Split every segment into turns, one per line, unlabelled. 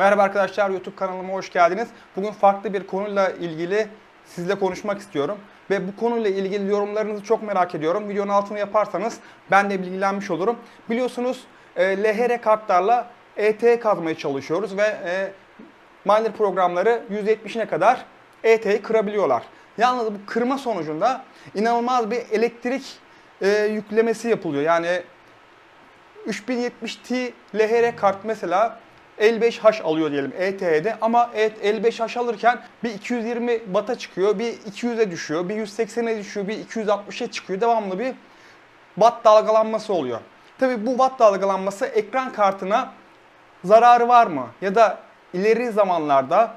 Merhaba arkadaşlar YouTube kanalıma hoş geldiniz. Bugün farklı bir konuyla ilgili sizle konuşmak istiyorum. Ve bu konuyla ilgili yorumlarınızı çok merak ediyorum. Videonun altını yaparsanız ben de bilgilenmiş olurum. Biliyorsunuz e, LHR kartlarla ET kazmaya çalışıyoruz ve e, miner programları %70'ine kadar ET'yi kırabiliyorlar. Yalnız bu kırma sonucunda inanılmaz bir elektrik e, yüklemesi yapılıyor. Yani 3070 Ti LHR kart mesela 55H alıyor diyelim ETH'de ama evet 55H alırken bir 220 Watt'a çıkıyor, bir 200'e düşüyor, bir 180'e düşüyor, bir 260'a çıkıyor. Devamlı bir watt dalgalanması oluyor. Tabi bu watt dalgalanması ekran kartına zararı var mı? Ya da ileri zamanlarda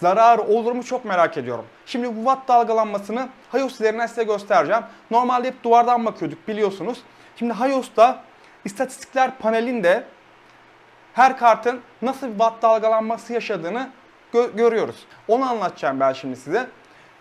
zararı olur mu çok merak ediyorum. Şimdi bu watt dalgalanmasını Hayos üzerinden size göstereceğim. Normalde hep duvardan bakıyorduk biliyorsunuz. Şimdi Hayos'ta istatistikler panelinde her kartın nasıl bir watt dalgalanması yaşadığını gö- görüyoruz. Onu anlatacağım ben şimdi size.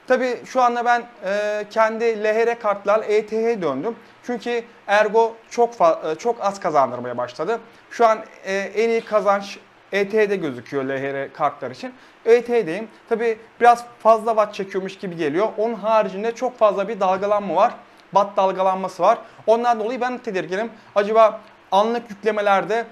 Tabi şu anda ben e, kendi LHR kartlarla ETH'ye döndüm. Çünkü Ergo çok e, çok az kazandırmaya başladı. Şu an e, en iyi kazanç ETH'de gözüküyor LHR kartlar için. ETH'deyim. Tabi biraz fazla watt çekiyormuş gibi geliyor. Onun haricinde çok fazla bir dalgalanma var. Watt dalgalanması var. Ondan dolayı ben tedirginim. Acaba anlık yüklemelerde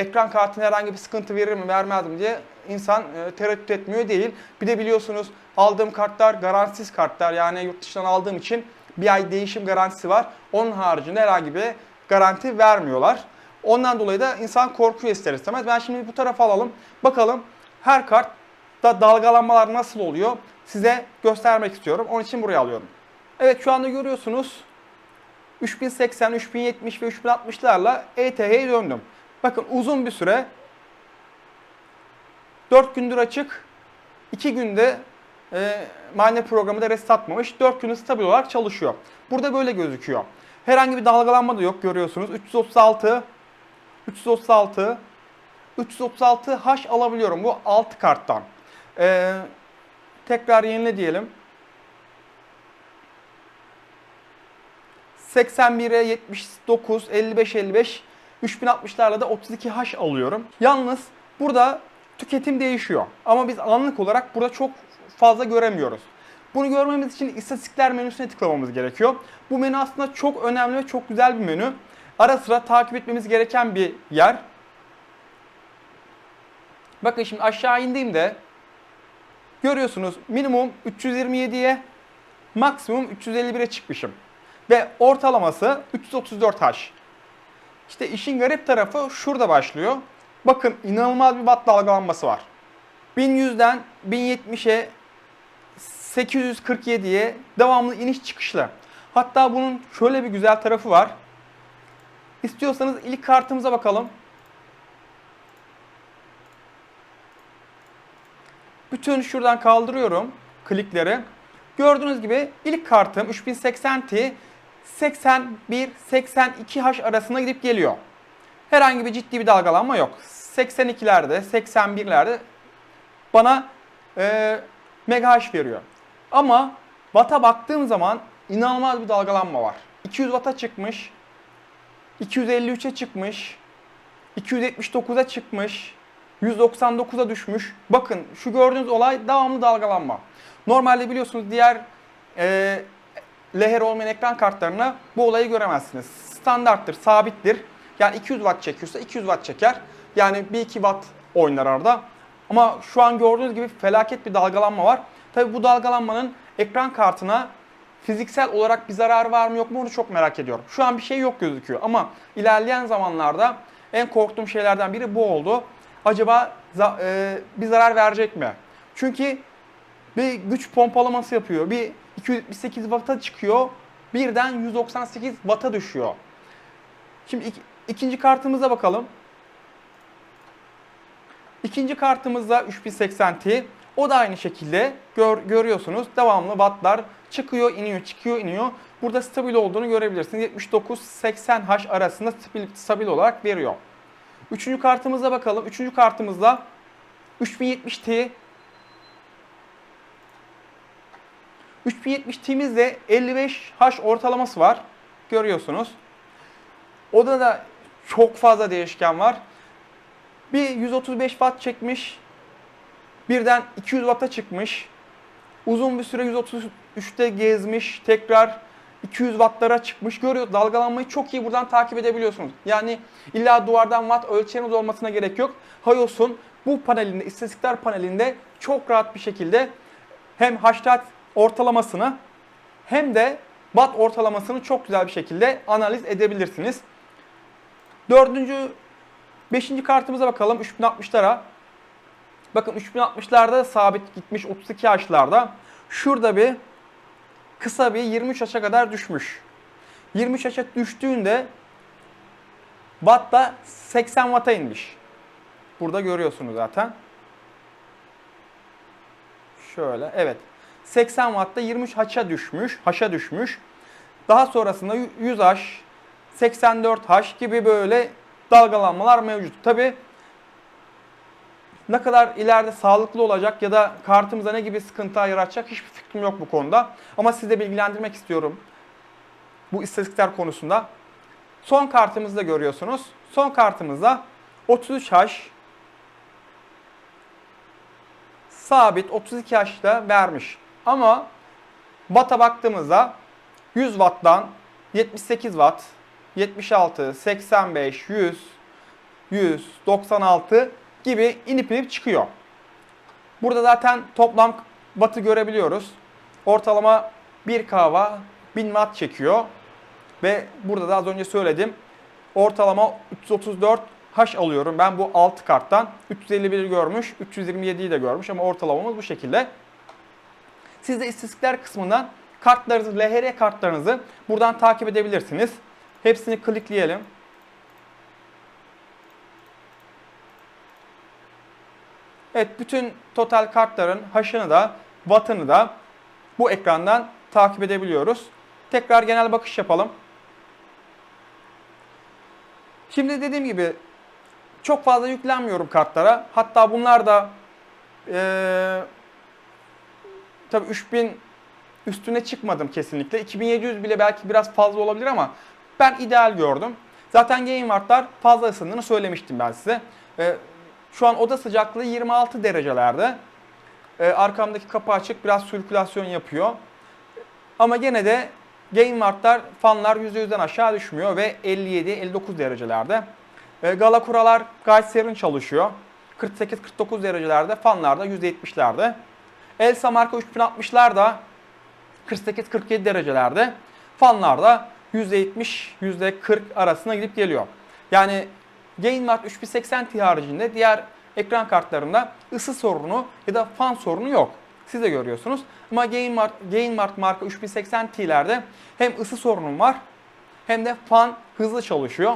ekran kartına herhangi bir sıkıntı verir mi vermez mi diye insan e, tereddüt etmiyor değil. Bir de biliyorsunuz aldığım kartlar garantisiz kartlar yani yurt dışından aldığım için bir ay değişim garantisi var. Onun haricinde herhangi bir garanti vermiyorlar. Ondan dolayı da insan korkuyor ister istemez. Ben şimdi bu tarafa alalım. Bakalım her kartta dalgalanmalar nasıl oluyor size göstermek istiyorum. Onun için buraya alıyorum. Evet şu anda görüyorsunuz 3080, 3070 ve 3060'larla ETH'ye döndüm. Bakın uzun bir süre 4 gündür açık, 2 günde e, miner programı da reset atmamış. 4 günde stabil olarak çalışıyor. Burada böyle gözüküyor. Herhangi bir dalgalanma da yok görüyorsunuz. 336, 336, 336 H alabiliyorum bu 6 karttan. E, tekrar yenile diyelim. 81'e 79, 55, 55, 3060'larla da 32H alıyorum. Yalnız burada tüketim değişiyor. Ama biz anlık olarak burada çok fazla göremiyoruz. Bunu görmemiz için istatistikler menüsüne tıklamamız gerekiyor. Bu menü aslında çok önemli ve çok güzel bir menü. Ara sıra takip etmemiz gereken bir yer. Bakın şimdi aşağı indiğimde görüyorsunuz minimum 327'ye maksimum 351'e çıkmışım. Ve ortalaması 334H. İşte işin garip tarafı şurada başlıyor. Bakın inanılmaz bir watt dalgalanması var. 1100'den 1070'e 847'ye devamlı iniş çıkışlı. Hatta bunun şöyle bir güzel tarafı var. İstiyorsanız ilk kartımıza bakalım. Bütün şuradan kaldırıyorum klikleri. Gördüğünüz gibi ilk kartım 3080 Ti 81-82H arasında gidip geliyor. Herhangi bir ciddi bir dalgalanma yok. 82'lerde, 81'lerde bana e, MHz veriyor. Ama Watt'a baktığım zaman inanılmaz bir dalgalanma var. 200 Watt'a çıkmış, 253'e çıkmış, 279'a çıkmış, 199'a düşmüş. Bakın şu gördüğünüz olay devamlı dalgalanma. Normalde biliyorsunuz diğer e, LHR olmayan ekran kartlarına bu olayı göremezsiniz. Standarttır, sabittir. Yani 200 watt çekiyorsa 200 watt çeker. Yani 1-2 watt oynar arada. Ama şu an gördüğünüz gibi felaket bir dalgalanma var. Tabi bu dalgalanmanın ekran kartına fiziksel olarak bir zararı var mı yok mu onu çok merak ediyorum. Şu an bir şey yok gözüküyor ama ilerleyen zamanlarda en korktuğum şeylerden biri bu oldu. Acaba za- e, bir zarar verecek mi? Çünkü bir güç pompalaması yapıyor. Bir 278 Watt'a çıkıyor. Birden 198 Watt'a düşüyor. Şimdi ik- ikinci kartımıza bakalım. İkinci kartımızda 3080 Ti. O da aynı şekilde gör, görüyorsunuz. Devamlı wattlar çıkıyor, iniyor, çıkıyor, iniyor. Burada stabil olduğunu görebilirsiniz. 79-80H arasında stabil, stabil olarak veriyor. Üçüncü kartımıza bakalım. Üçüncü kartımızda 3070 Ti 3070 Ti'mizde 55H ortalaması var. Görüyorsunuz. Oda da çok fazla değişken var. Bir 135 watt çekmiş. Birden 200 watt'a çıkmış. Uzun bir süre 133'te gezmiş. Tekrar 200 wattlara çıkmış. Görüyoruz dalgalanmayı çok iyi buradan takip edebiliyorsunuz. Yani illa duvardan watt ölçeriniz olmasına gerek yok. Hayos'un bu panelinde, istatistikler panelinde çok rahat bir şekilde hem haştat ortalamasını hem de watt ortalamasını çok güzel bir şekilde analiz edebilirsiniz. Dördüncü, beşinci kartımıza bakalım 3060'lara. Bakın 3060'larda sabit gitmiş 32 yaşlarda. Şurada bir kısa bir 23 yaşa kadar düşmüş. 23 yaşa düştüğünde watt da 80 watt'a inmiş. Burada görüyorsunuz zaten. Şöyle evet. 80 Watt'ta 23 haşa düşmüş, haşa düşmüş. Daha sonrasında 100H, 84H gibi böyle dalgalanmalar mevcut. Tabi ne kadar ileride sağlıklı olacak ya da kartımıza ne gibi sıkıntı yaratacak hiçbir fikrim yok bu konuda. Ama sizi de bilgilendirmek istiyorum bu istatistikler konusunda. Son kartımızda görüyorsunuz. Son kartımızda 33H sabit 32 yaşta vermiş. Ama Watt'a baktığımızda 100 Watt'tan 78 Watt, 76, 85, 100, 100, 96 gibi inip inip çıkıyor. Burada zaten toplam Watt'ı görebiliyoruz. Ortalama 1 kahva 1000 Watt çekiyor. Ve burada da az önce söyledim. Ortalama 334 H alıyorum. Ben bu 6 karttan 351'i görmüş, 327'yi de görmüş ama ortalamamız bu şekilde. Siz de istatistikler kısmından kartlarınızı, LHR kartlarınızı buradan takip edebilirsiniz. Hepsini klikleyelim. Evet, bütün total kartların haşını da, wattını da bu ekrandan takip edebiliyoruz. Tekrar genel bakış yapalım. Şimdi dediğim gibi çok fazla yüklenmiyorum kartlara. Hatta bunlar da ee, tabii 3000 üstüne çıkmadım kesinlikle. 2700 bile belki biraz fazla olabilir ama ben ideal gördüm. Zaten GameWart'lar fazla ısındığını söylemiştim ben size. Ee, şu an oda sıcaklığı 26 derecelerde. Ee, arkamdaki kapı açık biraz sirkülasyon yapıyor. Ama gene de GameWart'lar fanlar %100'den aşağı düşmüyor ve 57-59 derecelerde. E, Gala kuralar gayet serin çalışıyor. 48-49 derecelerde, fanlarda %70'lerde. Elsa marka 3060'lar da 48-47 derecelerde. Fanlarda %70, %40 arasına gidip geliyor. Yani GameMart 3080 Ti haricinde diğer ekran kartlarında ısı sorunu ya da fan sorunu yok. Siz de görüyorsunuz. Ama GameMart, GameMart marka 3080 Ti'lerde hem ısı sorunum var hem de fan hızlı çalışıyor.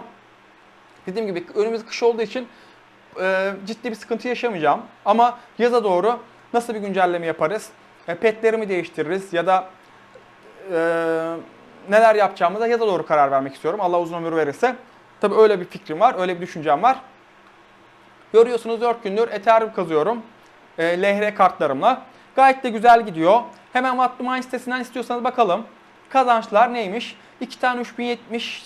Dediğim gibi önümüz kış olduğu için e, ciddi bir sıkıntı yaşamayacağım. Ama yaza doğru nasıl bir güncelleme yaparız? E, petlerimi değiştiririz ya da e, neler yapacağımıza yaza doğru karar vermek istiyorum. Allah uzun ömür verirse. Tabii öyle bir fikrim var, öyle bir düşüncem var. Görüyorsunuz 4 gündür Ethereum kazıyorum. E, LHR kartlarımla. Gayet de güzel gidiyor. Hemen Wattmine sitesinden istiyorsanız bakalım. Kazançlar neymiş? 2 tane 3070,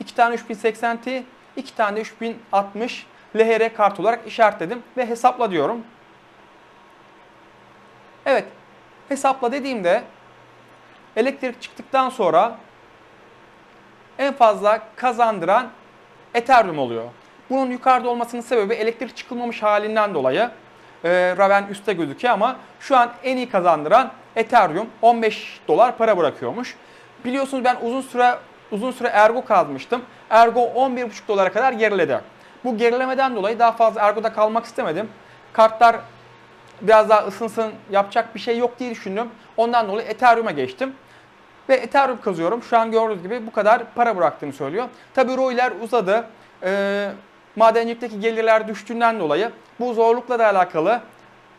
2 tane 3080 Ti, 2 tane 3060 LHR kart olarak işaretledim ve hesapla diyorum. Evet, hesapla dediğimde elektrik çıktıktan sonra en fazla kazandıran Ethereum oluyor. Bunun yukarıda olmasının sebebi elektrik çıkılmamış halinden dolayı e, Raven üstte gözüküyor ama şu an en iyi kazandıran Ethereum 15 dolar para bırakıyormuş. Biliyorsunuz ben uzun süre uzun süre Ergo kazmıştım. Ergo 11,5 dolara kadar geriledi. Bu gerilemeden dolayı daha fazla Ergo'da kalmak istemedim. Kartlar biraz daha ısınsın yapacak bir şey yok diye düşündüm. Ondan dolayı Ethereum'a geçtim. Ve Ethereum kazıyorum. Şu an gördüğünüz gibi bu kadar para bıraktığını söylüyor. Tabi ROI'ler uzadı. Ee, madencilikteki gelirler düştüğünden dolayı bu zorlukla da alakalı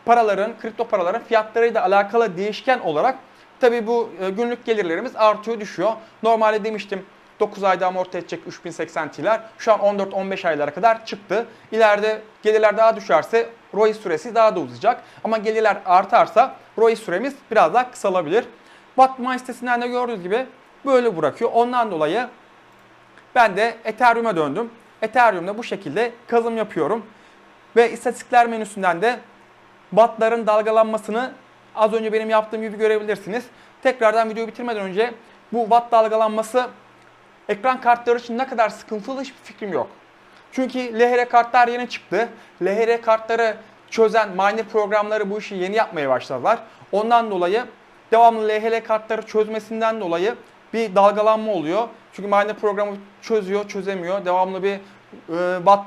paraların, kripto paraların fiyatlarıyla alakalı değişken olarak tabi bu e, günlük gelirlerimiz artıyor, düşüyor. Normalde demiştim 9 ayda amorti edecek 3080 Ti'ler şu an 14-15 aylara kadar çıktı. İleride gelirler daha düşerse ROI süresi daha da uzayacak. Ama gelirler artarsa ROI süremiz biraz daha kısalabilir. Wattmine sitesinden de gördüğünüz gibi böyle bırakıyor. Ondan dolayı ben de Ethereum'a döndüm. Ethereum'da bu şekilde kazım yapıyorum. Ve istatistikler menüsünden de wattların dalgalanmasını az önce benim yaptığım gibi görebilirsiniz. Tekrardan videoyu bitirmeden önce bu watt dalgalanması ekran kartları için ne kadar sıkıntılı hiçbir fikrim yok. Çünkü LHR kartlar yeni çıktı. LHR kartları çözen miner programları bu işi yeni yapmaya başladılar. Ondan dolayı devamlı LHR kartları çözmesinden dolayı bir dalgalanma oluyor. Çünkü miner programı çözüyor, çözemiyor. Devamlı bir e, watt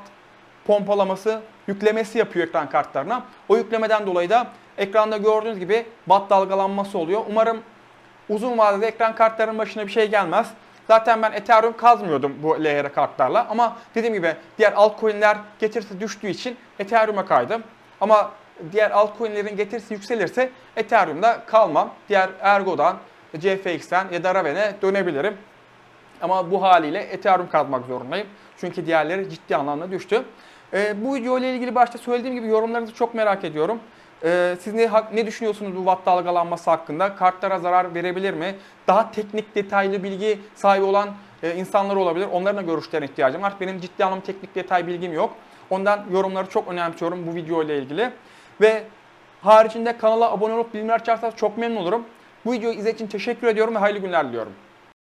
pompalaması, yüklemesi yapıyor ekran kartlarına. O yüklemeden dolayı da ekranda gördüğünüz gibi watt dalgalanması oluyor. Umarım uzun vadede ekran kartlarının başına bir şey gelmez. Zaten ben Ethereum kazmıyordum bu LHR kartlarla ama dediğim gibi diğer altcoin'ler getirisi düştüğü için Ethereum'a kaydım. Ama diğer altcoin'lerin getirisi yükselirse Ethereum'da kalmam. Diğer Ergo'dan, CFX'ten ya da Raven'e dönebilirim. Ama bu haliyle Ethereum kazmak zorundayım. Çünkü diğerleri ciddi anlamda düştü. Ee, bu video ile ilgili başta söylediğim gibi yorumlarınızı çok merak ediyorum. Ee, siz ne, ne düşünüyorsunuz bu watt dalgalanması hakkında? Kartlara zarar verebilir mi? Daha teknik detaylı bilgi sahibi olan e, insanlar olabilir. Onların da görüşlerine ihtiyacım var. Benim ciddi anlamda teknik detay bilgim yok. Ondan yorumları çok önemsiyorum bu video ile ilgili. Ve haricinde kanala abone olup bildirimleri açarsanız çok memnun olurum. Bu videoyu izlediğiniz için teşekkür ediyorum ve hayırlı günler diliyorum.